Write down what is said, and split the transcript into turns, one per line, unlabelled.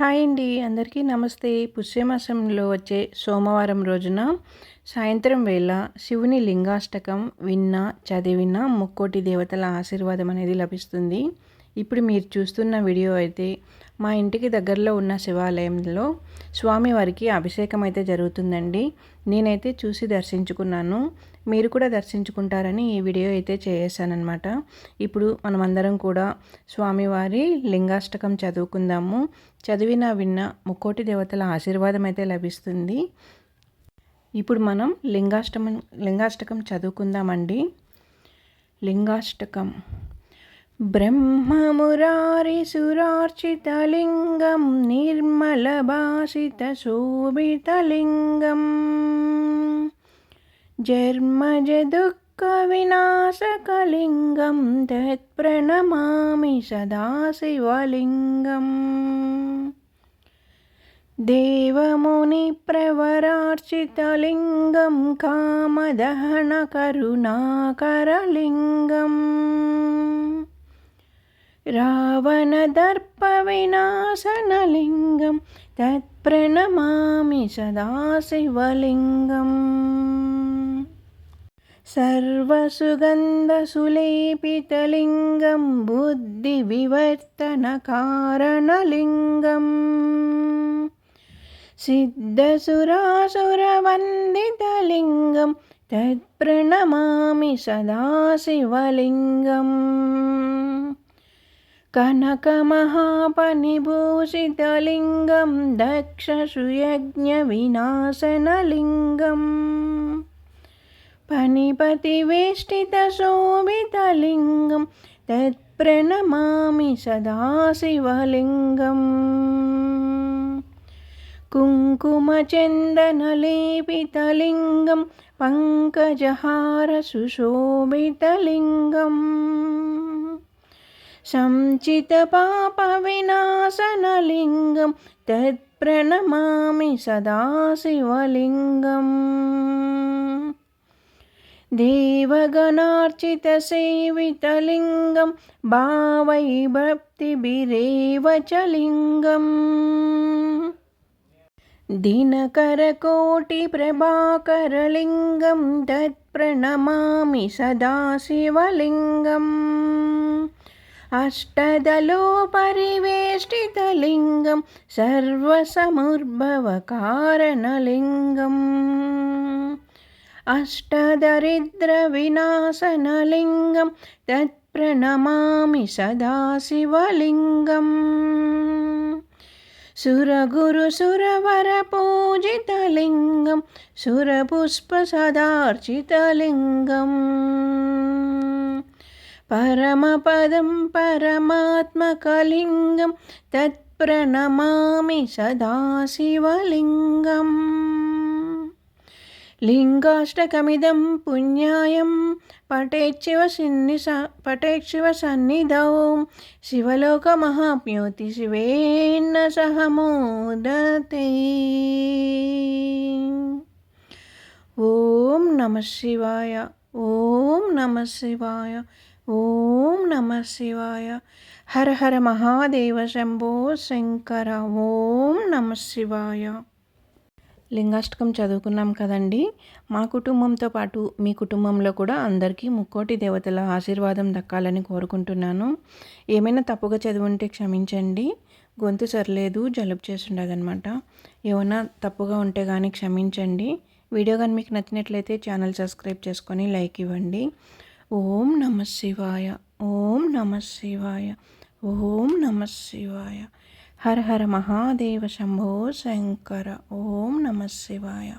Hi అండి. అందరికీ నమస్తే. పుష్యమాసంలో వచ్చే సోమవారం రోజున సాయంత్రం వేళ శివుని లింగాష్టకం విన్న చదివిన ముక్కోటి దేవతల ఆశీర్వాదం అనేది లభిస్తుంది. ఇప్పుడు మీరు చూస్తున్న వీడియో అయితే మా ఇంటికి దగ్గరలో ఉన్న శివాలయంలో స్వామివారికి అభిషేకం అయితే జరుగుతుందండి. నేనైతే చూసి దర్శించుకున్నాను. మీరు కూడా దర్శించుకుంటారని ఈ వీడియో అయితే చేసానమాట ఇప్పుడు మనమందరం కూడా స్వామివారి లింగాష్టకం చదువుకుందాము. చదివిన విన్న ముక్కోటి దేవతల ఆశీర్వాదం అయితే లభిస్తుంది. ఇప్పుడు మనం లింగాష్టమం లింగాష్టకం చదువుకుందామండి. లింగాష్టకం ब्रह्ममुरारिसुरार्चितलिङ्गं निर्मलभासितशोभितलिङ्गम् जर्मजदुःखविनाशकलिङ्गं तत्प्रणमामि सदा शिवलिङ्गम् देवमुनिप्रवरार्चितलिङ्गं कामदहनकरुणाकरलिङ्गम् रावणदर्पविनाशनलिङ्गं तत्प्रणमामि सदा शिवलिङ्गम् सर्वसुगन्धसुलेपितलिङ्गं बुद्धिविवर्तनकारणलिङ्गम् सिद्धसुरासुरवन्दितलिङ्गं तत्प्रणमामि सदा కనకమహాపనిభూషితలింగం దక్షసుయజ్ఞవినాశనలింగం. పనిపతివేష్టితశోభితలింగం తత్ప్రణమామి సదాశివలింగం. కుంకుమచందనలేపితలింగం పంకజహార సుశోభితలింగం. पङ्कजहारसुशोभितलिङ्गम् संचितपापविनाशनलिङ्गं तत्प्रणमामि सदा शिवलिङ्गम् देवगणार्चितसेवितलिङ्गं भावै भक्तिभिरेव च लिङ्गम् दिनकरकोटिप्रभाकरलिङ्गं तत्प्रणमामि सदा शिवलिङ्गम् अष्टदलोपरिवेष्टितलिङ्गं सर्वसमुद्भवकारणलिङ्गम् अष्टदरिद्रविनाशनलिङ्गं तत्प्रणमामि सदा शिवलिङ्गम् सुरगुरुसुरवरपूजितलिङ्गं सुरपुष्पसदार्चितलिङ्गम् परमपदं परमात्मकलिङ्गं तत्प्रणमामि सदा शिवलिङ्गम् लिङ्गाष्टकमिदं पुण्यायं पठेच्छिव सिन्नि पठेच्छिव सन्निधौ शिवलोकमहाप्योति शिवेन्न सह मोदते ॐ नमः शिवाय ఓం నమ శివాయ ఓం నమ శివాయ. హర హర మహాదేవ శంభో శంకర ఓం నమ శివాయ. లింగాష్టకం చదువుకున్నాం కదండి. మా కుటుంబంతో పాటు మీ కుటుంబంలో కూడా అందరికీ ముక్కోటి దేవతల ఆశీర్వాదం దక్కాలని కోరుకుంటున్నాను. ఏమైనా తప్పుగా చదివి ఉంటే క్షమించండి. గొంతు సరిలేదు జలుబు చేస్తుండదనమాట ఏమైనా తప్పుగా ఉంటే కానీ క్షమించండి. వీడియో కానీ మీకు నచ్చినట్లయితే ఛానల్ సబ్స్క్రైబ్ చేసుకొని లైక్ ఇవ్వండి. ఓం నమ శివాయ. ఓం నమ శివాయ. ఓం నమ శివాయ. హర హర మహాదేవ శంభో శంకర. ఓం నమ శివాయ.